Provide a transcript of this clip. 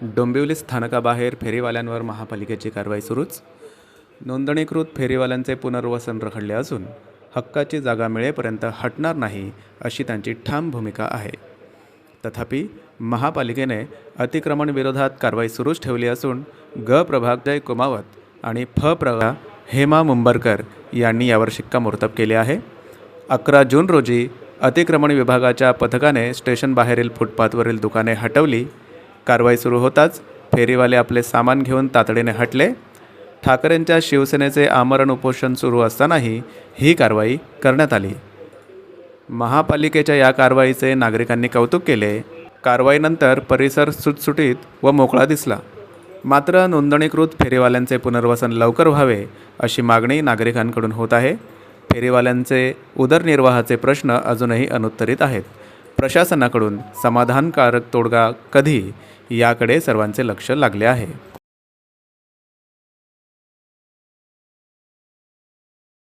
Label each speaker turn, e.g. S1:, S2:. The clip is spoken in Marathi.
S1: डोंबिवली स्थानकाबाहेर फेरीवाल्यांवर महापालिकेची कारवाई सुरूच. नोंदणीकृत फेरीवाल्यांचे पुनर्वसन रखडले असून हक्काची जागा मिळेपर्यंत हटणार नाही अशी त्यांची ठाम भूमिका आहे. तथापि महापालिकेने अतिक्रमण विरोधात कारवाई सुरूच ठेवली असून ग प्रभागजय कुमावत आणि फ प्रभा हेमा मुंबरकर यांनी यावर शिक्कामोर्तब केले आहे. अकरा जून रोजी अतिक्रमण विभागाच्या पथकाने स्टेशनबाहेरील फुटपाथवरील दुकाने हटवली कारवाई सुरू होताच फेरीवाले आपले सामान घेऊन तातडीने हटले. ठाकरेंच्या शिवसेनेचे आमरण उपोषण सुरू असतानाही ही कारवाई करण्यात आली. महापालिकेच्या या कारवाईचे नागरिकांनी कौतुक केले. कारवाईनंतर परिसर सुटसुटीत व मोकळा दिसला. मात्र नोंदणीकृत फेरीवाल्यांचे पुनर्वसन लवकर व्हावे अशी मागणी नागरिकांकडून होत आहे. फेरीवाल्यांचे उदरनिर्वाहाचे प्रश्न अजूनही अनुत्तरित आहेत. प्रशासनाकडून समाधानकारक तोडगा कधी? याकडे सर्वांचे लक्ष लागले आहे.